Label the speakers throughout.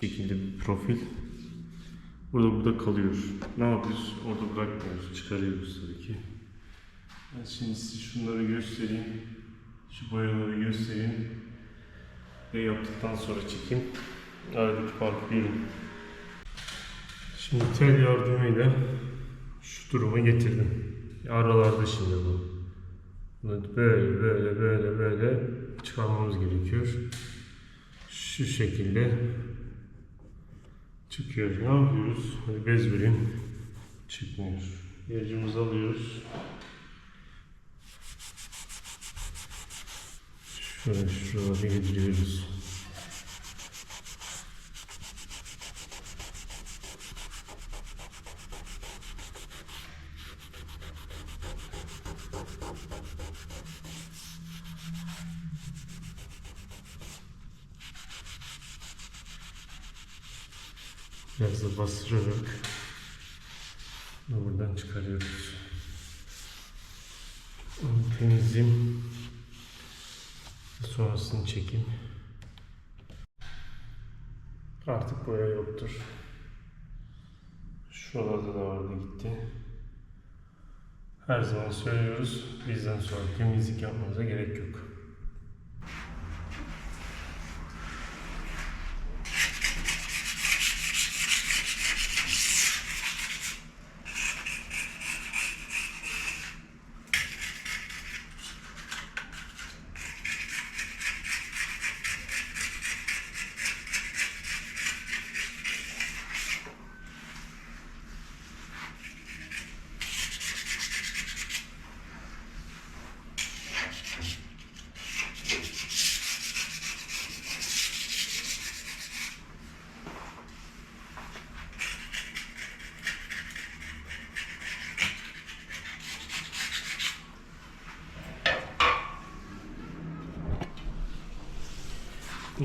Speaker 1: şekilde bir profil. Burada burada kalıyor. Ne yapıyoruz? Orada bırakmıyoruz. Çıkarıyoruz tabii ki. Ben şimdi size şunları göstereyim. Şu boyaları göstereyim. Ve yaptıktan sonra çekeyim. Aradaki farkı bilin. Şimdi tel yardımıyla şu duruma getirdim. Aralarda şimdi bu. Bunu böyle böyle böyle böyle çıkarmamız gerekiyor. Şu şekilde çıkıyor. Ne yapıyoruz? Hadi bez vereyim. Çıkmıyor. Yercimizi alıyoruz. Şöyle şuraları yediriyoruz. Biraz da bastırarak buradan çıkarıyoruz. Temizleyeyim. Sonrasını çekeyim. Artık boya yoktur. Şuralarda da vardı gitti. Her zaman söylüyoruz. Bizden sonra temizlik yapmanıza gerek yok.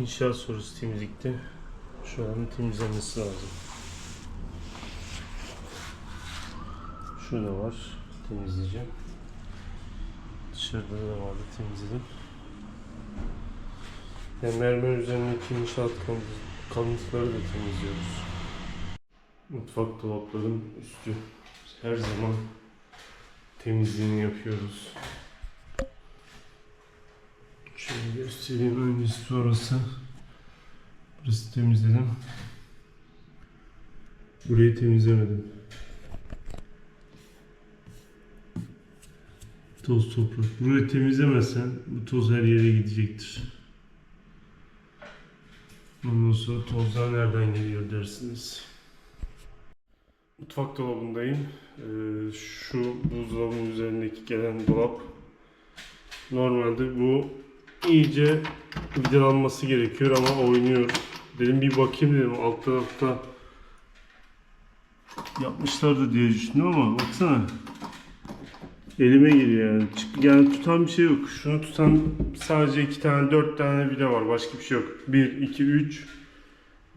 Speaker 1: İnşaat sonrası temizlikte şu an temizlenmesi lazım. Şurada var. Temizleyeceğim. Dışarıda da vardı temizledim. Yani mermer üzerindeki inşaat kalın- kalıntıları da temizliyoruz. Mutfak dolapların üstü her zaman temizliğini yapıyoruz. Şöyle göstereyim öncesi sonrası. Burası temizledim. Burayı temizlemedim. Toz toprak. Burayı temizlemezsen bu toz her yere gidecektir. Ondan sonra tozlar nereden geliyor dersiniz. Mutfak dolabındayım. Ee, şu buzdolabının üzerindeki gelen dolap normalde bu iyice vidalanması gerekiyor ama oynuyor. Dedim bir bakayım dedim alt tarafta yapmışlardı diye düşündüm ama baksana. Elime giriyor yani. Çık- Yani tutan bir şey yok. Şunu tutan sadece iki tane, dört tane vida var. Başka bir şey yok. Bir, iki, üç,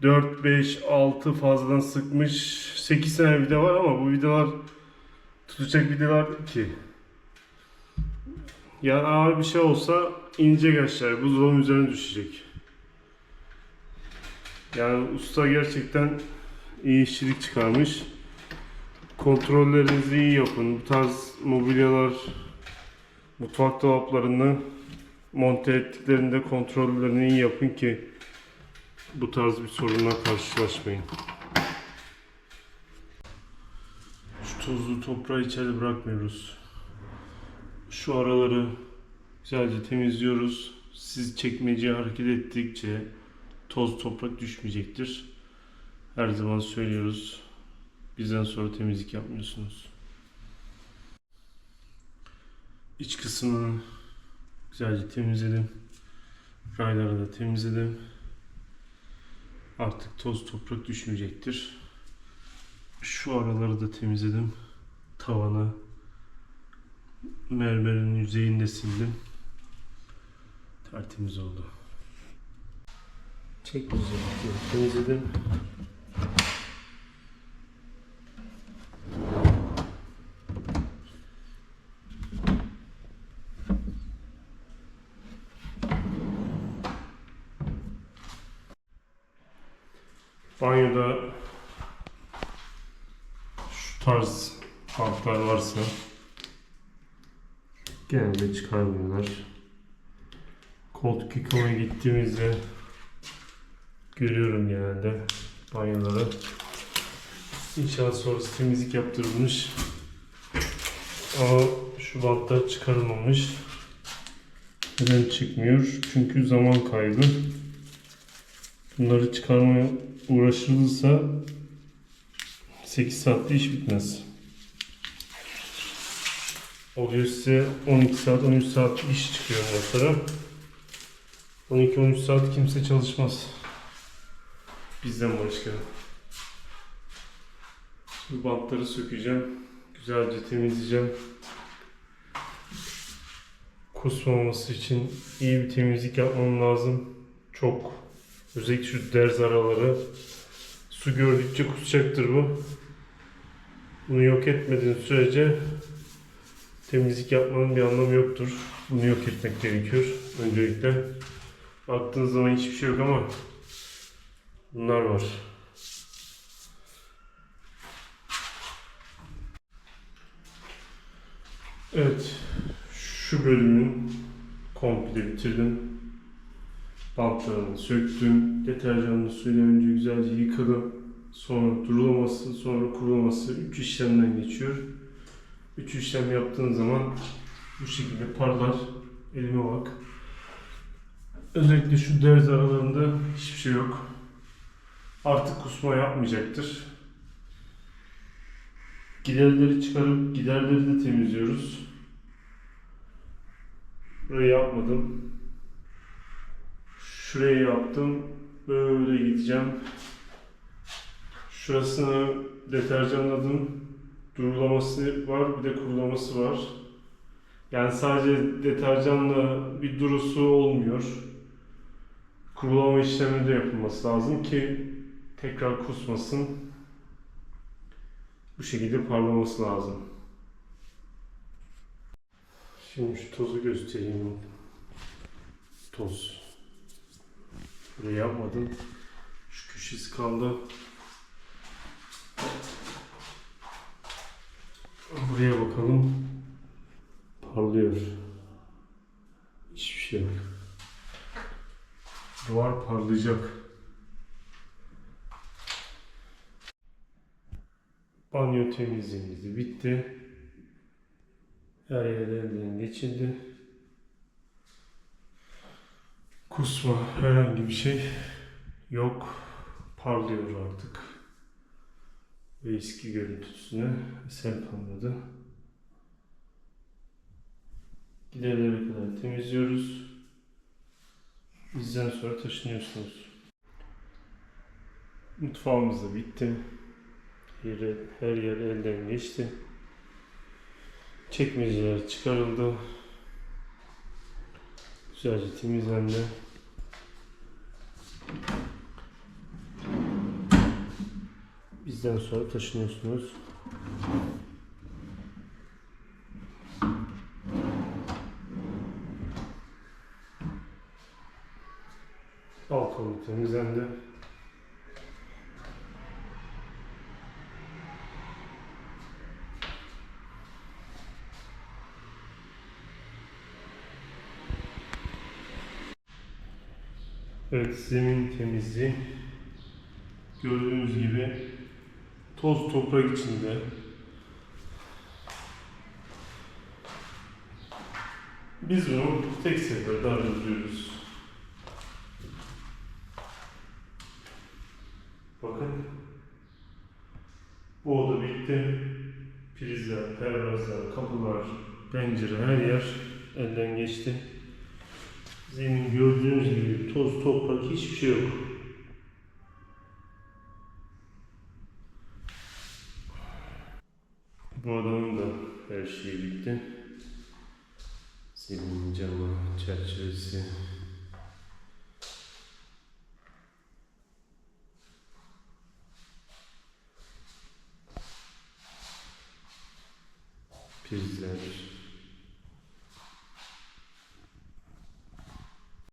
Speaker 1: dört, beş, altı fazladan sıkmış. Sekiz tane vida var ama bu vidalar tutacak vidalar ki. Yani ağır bir şey olsa inecek aşağıya. Buzdolabının üzerine düşecek. Yani usta gerçekten iyi işçilik çıkarmış. Kontrollerinizi iyi yapın. Bu tarz mobilyalar mutfak dolaplarını monte ettiklerinde kontrollerini iyi yapın ki bu tarz bir sorunla karşılaşmayın. Şu tozlu toprağı içeride bırakmıyoruz. Şu araları güzelce temizliyoruz. Siz çekmeceyi hareket ettikçe toz toprak düşmeyecektir. Her zaman söylüyoruz. Bizden sonra temizlik yapmıyorsunuz. İç kısmını güzelce temizledim. Rayları da temizledim. Artık toz toprak düşmeyecektir. Şu araları da temizledim. Tavanı, mermerin yüzeyini de sildim. Tertemiz oldu. Çekmeyeceğim. Temizledim. banyoda şu tarz bantlar varsa genelde çıkarmıyorlar. Koltuk yıkamaya gittiğimizde görüyorum genelde banyolara. İnşallah sonrası temizlik yaptırılmış. Ama şu bantlar çıkarılmamış. Neden çıkmıyor? Çünkü zaman kaybı. Bunları çıkarmaya uğraşılırsa 8 saatte iş bitmez. Oluyor size 12 saat, 13 saat iş çıkıyor mesela. 12-13 saat kimse çalışmaz. Bizden başka. Bu bantları sökeceğim. Güzelce temizleyeceğim. Kusmaması için iyi bir temizlik yapmam lazım. Çok. Özellikle şu derz araları. Su gördükçe kusacaktır bu. Bunu yok etmediğin sürece temizlik yapmanın bir anlamı yoktur. Bunu yok etmek gerekiyor öncelikle. Baktığınız zaman hiçbir şey yok ama bunlar var. Evet, şu bölümün komple bitirdim. Bantlarını söktüm. Deterjanlı suyla önce güzelce yıkadım. Sonra durulaması, sonra kurulaması 3 işlemden geçiyor. 3 işlem yaptığın zaman bu şekilde parlar. Elime bak. Özellikle şu derz aralarında hiçbir şey yok. Artık kusma yapmayacaktır. Giderleri çıkarıp giderleri de temizliyoruz. Burayı yapmadım. Şurayı yaptım. Böyle gideceğim. Şurasını deterjanladım. Durulaması var, bir de kurulaması var. Yani sadece deterjanla bir durusu olmuyor. Kurulama işlemi de yapılması lazım ki tekrar kusmasın. Bu şekilde parlaması lazım. Şimdi şu tozu göstereyim. Toz. Burayı yapmadım. Şu köşesi kaldı. Buraya bakalım. Parlıyor. Hiçbir şey yok. Duvar parlayacak. Banyo temizliğimiz bitti. Her yer elden geçildi. Kusma herhangi bir şey yok. Parlıyor artık. Ve eski görüntüsüne eser kalmadı. Giderlere kadar temizliyoruz. Bizden sonra taşınıyorsunuz. Mutfağımız da bitti. Her, her yer elden geçti. Çekmeceler çıkarıldı. Güzelce temizlendi. Bizden sonra taşınıyorsunuz. Balkon temizlendi. Evet, zemin temizliği. Gördüğünüz gibi toz toprak içinde. Biz bunu tek seferde hallediyoruz. Bakın. Bu oda bitti. Prizler, pervazlar, kapılar, pencere her yer elden geçti. Zemin gördüğünüz gibi toz, toprak hiçbir şey yok. Bu adamın da her şeyi bitti. Zemin, camı, çerçevesi,